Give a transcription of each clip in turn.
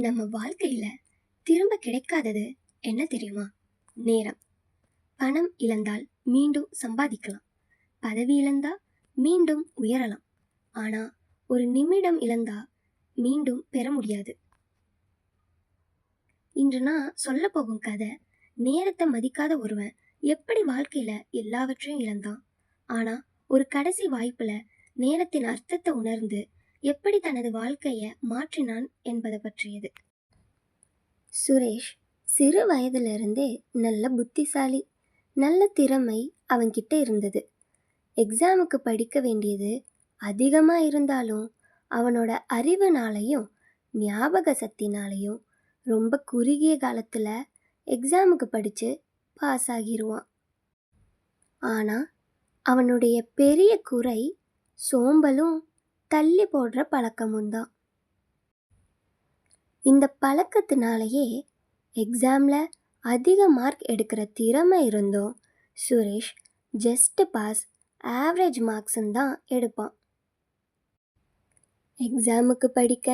நம்ம வாழ்க்கையில திரும்ப கிடைக்காதது என்ன தெரியுமா? நேரம். பணம் இழந்தால் மீண்டும் சம்பாதிக்கலாம். பதவி இழந்தா மீண்டும் உயரலாம். ஆனா ஒரு நிமிடம் இழந்தா மீண்டும் பெற முடியாது. இன்று நான் சொல்ல போகும் கதை நேரத்தை மதிக்காத ஒருவன் எப்படி வாழ்க்கையில எல்லாவற்றையும் இழந்தான்? ஆனா ஒரு கடைசி வாய்ப்புல நேரத்தின் அர்த்தத்தை உணர்ந்து எப்படி தனது வாழ்க்கையை மாற்றினான் என்பதை பற்றியது. சுரேஷ் சிறு வயதிலிருந்தே நல்ல புத்திசாலி நல்ல திறமை அவன்கிட்ட இருந்தது. எக்ஸாமுக்கு படிக்க வேண்டியது அதிகமாக இருந்தாலும் அவனோட அறிவுனாலையும் ஞாபக சக்தினாலையும் ரொம்ப குறுகிய காலத்தில் எக்ஸாமுக்கு படித்து பாஸ் ஆகிருவான். ஆனால் அவனுடைய பெரிய குறை சோம்பலும் தள்ளி போடுற பழக்கமும் தான் இந்த பழக்கத்தினாலேயே எக்ஸாமில் அதிக மார்க் எடுக்கிற திறமை இருந்தும் சுரேஷ் ஜஸ்ட் பாஸ் ஆவரேஜ் மார்க்ஸும் தான் எடுப்பான். எக்ஸாமுக்கு படிக்க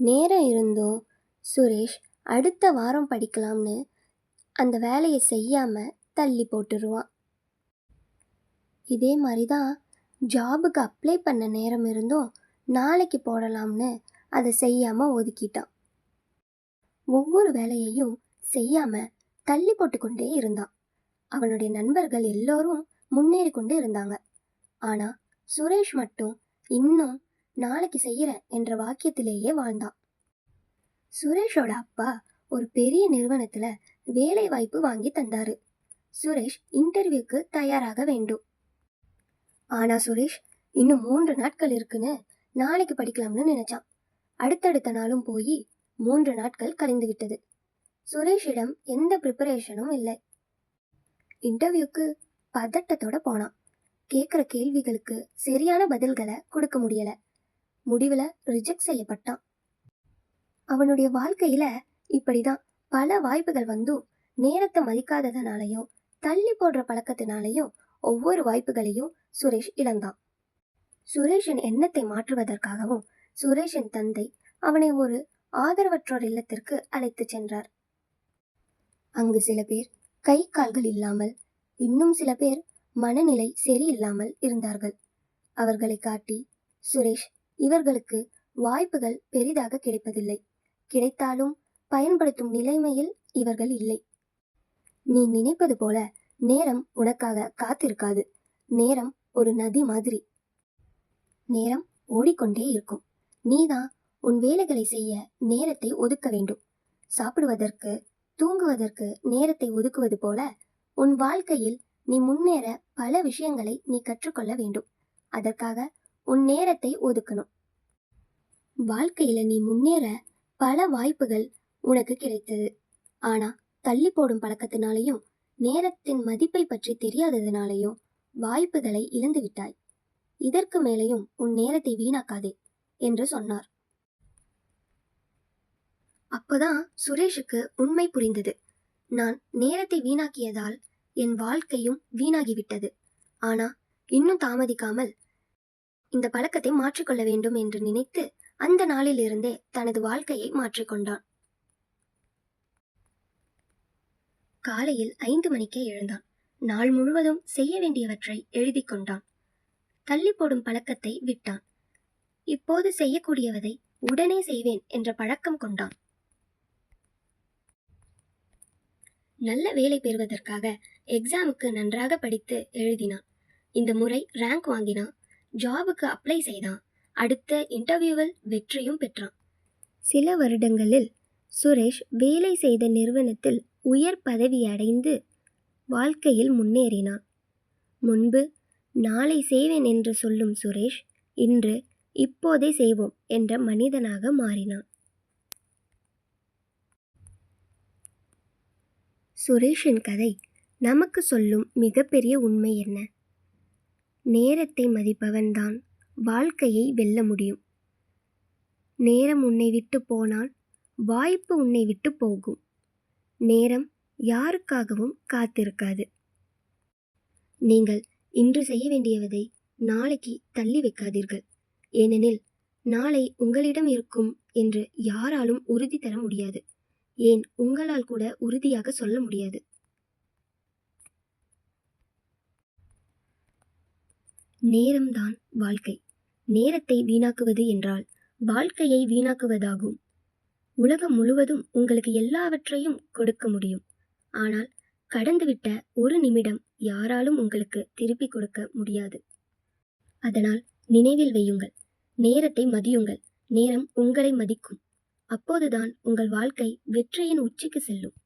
நேரம் இருந்தும் சுரேஷ் அடுத்த வாரம் படிக்கலாம்னு அந்த வேலையை செய்யாமல் தள்ளி போட்டுருவான். இதே மாதிரி தான் ஜாபுக்கு அப்ளை பண்ண நேரம் இருந்தும் நாளைக்கு போடலாம்னு அதை செய்யாமல் ஒதுக்கிட்டான். ஒவ்வொரு வேலையையும் செய்யாமல் தள்ளி போட்டுக்கொண்டே இருந்தான். அவனுடைய நண்பர்கள் எல்லோரும் முன்னேறி கொண்டு இருந்தாங்க. ஆனால் சுரேஷ் மட்டும் இன்னும் நாளைக்கு செய்கிறேன் என்ற வாக்கியத்திலேயே வாழ்ந்தான். சுரேஷோட அப்பா ஒரு பெரிய நிறுவனத்தில் வேலை வாய்ப்பு வாங்கி தந்தாரு. சுரேஷ் இன்டர்வியூக்கு தயாராக வேண்டும். ஆனா சுரேஷ் இன்னும் மூன்று நாட்கள் இருக்குன்னு நாளைக்கு படிக்கலாம்னு நினைச்சான். அடுத்தடுத்த நாளும் போய் மூன்று நாட்கள் கழிந்து விட்டது. சுரேஷிடம் எந்த ப்ரிப்பரேஷனும் இல்லை. இன்டர்வியூக்கு பதட்டத்தோட போனான். கேட்குற கேள்விகளுக்கு சரியான பதில்களை கொடுக்க முடியல. முடிவுல ரிஜெக்ட் செய்யப்பட்டான். அவனுடைய வாழ்க்கையில இப்படிதான் பல வாய்ப்புகள் வந்தும் நேரத்தை மதிக்காததுனாலையும் தள்ளி போடுற பழக்கத்தினாலையும் ஒவ்வொரு வாய்ப்புகளையும் சுரேஷ் இழந்தான் சுரேஷின் எண்ணத்தை மாற்றுவதற்காகவும் சுரேஷின் தந்தை அவனை ஒரு ஆதரவற்றோர் இல்லத்திற்கு அழைத்துச் சென்றார். அங்கு சில பேர் கை கால்கள் இல்லாமல் இன்னும் சில பேர் மனநிலை சரியில்லாமல் இருந்தார்கள். அவர்களை காட்டி சுரேஷ் இவர்களுக்கு வாய்ப்புகள் பெரிதாக கிடைப்பதில்லை. கிடைத்தாலும் பயன்படுத்தும் நிலைமையில் இவர்கள் இல்லை. நீ நினைப்பது போல நேரம் உனக்காக காத்திருக்காது. நேரம் ஒரு நதி மாதிரி. நேரம் ஓடிக்கொண்டே இருக்கும். நீதான் உன் வேலைகளை செய்ய நேரத்தை ஒதுக்க வேண்டும். சாப்பிடுவதற்கு தூங்குவதற்கு நேரத்தை ஒதுக்குவது போல உன் வாழ்க்கையில் நீ முன்னேற பல விஷயங்களை நீ கற்றுக்கொள்ள வேண்டும். அதற்காக உன் நேரத்தை ஒதுக்கணும். வாழ்க்கையில நீ முன்னேற பல வாய்ப்புகள் உனக்கு கிடைத்தது. ஆனா தள்ளி போடும் பழக்கத்தினாலையும் நேரத்தின் மதிப்பை பற்றி தெரியாததுனாலையும் வாய்ப்புகளை இழந்து விட்டாய். இதற்கு மேலேயும் உன் நேரத்தை வீணாக்காதே என்று சொன்னார். அப்பதான் சுரேஷுக்கு உண்மை புரிந்தது. நான் நேரத்தை வீணாக்கியதால் என் வாழ்க்கையும் வீணாகிவிட்டது. ஆனா இன்னும் தாமதிக்காமல் இந்த பழக்கத்தை மாற்றிக்கொள்ள வேண்டும் என்று நினைத்து அந்த நாளிலிருந்தே தனது வாழ்க்கையை மாற்றிக்கொண்டான். காலையில் ஐந்து மணிக்கே எழுந்தான். நாள் முழுவதும் செய்ய வேண்டியவற்றை எழுதி கொண்டான். தள்ளி போடும் பழக்கத்தை விட்டான். இப்போது செய்யக்கூடியவதை உடனே செய்வேன் என்ற பழக்கம் கொண்டான். நல்ல வேலை பெறுவதற்காக எக்ஸாமுக்கு நன்றாக படித்து எழுதினான். இந்த முறை ரேங்க் வாங்கினான். ஜாபுக்கு அப்ளை செய்தான். அடுத்த இன்டர்வியூவில் வெற்றியும் பெற்றான். சில வருடங்களில் சுரேஷ் வேலை செய்த நிறுவனத்தில் உயர் பதவி அடைந்து வாழ்க்கையில் முன்னேறினான். முன்பு நாளை செய்வேன் என்று சொல்லும் சுரேஷ் இன்று இப்போதே செய்வோம் என்ற மனிதனாக மாறினான். சுரேஷின் கதை நமக்கு சொல்லும் மிகப்பெரிய உண்மை என்ன? நேரத்தை மதிப்பவன்தான் வாழ்க்கையை வெல்ல முடியும். நேரம் உன்னை விட்டு போனால் வாய்ப்பு உன்னை விட்டு போகும். நேரம் யாருக்காகவும் காத்திருக்காது. நீங்கள் இன்று செய்ய வேண்டியவதை நாளைக்கு தள்ளி வைக்காதீர்கள். ஏனெனில் நாளை உங்களிடம் இருக்கும் என்று யாராலும் உறுதி தர முடியாது. ஏன் உங்களால் கூட உறுதியாக சொல்ல முடியாது. நேரம்தான் வாழ்க்கை. நேரத்தை வீணாக்குவது என்றால் வாழ்க்கையை வீணாக்குவதாகும். உலகம் முழுவதும் உங்களுக்கு எல்லாவற்றையும் கொடுக்க முடியும். ஆனால் கடந்துவிட்ட ஒரு நிமிடம் யாராலும் உங்களுக்கு திருப்பி கொடுக்க முடியாது. அதனால் நினைவில் வையுங்கள். நேரத்தை மதியுங்கள். நேரம் உங்களை மதிக்கும். அப்போதுதான் உங்கள் வாழ்க்கை வெற்றியின் உச்சிக்கு செல்லும்.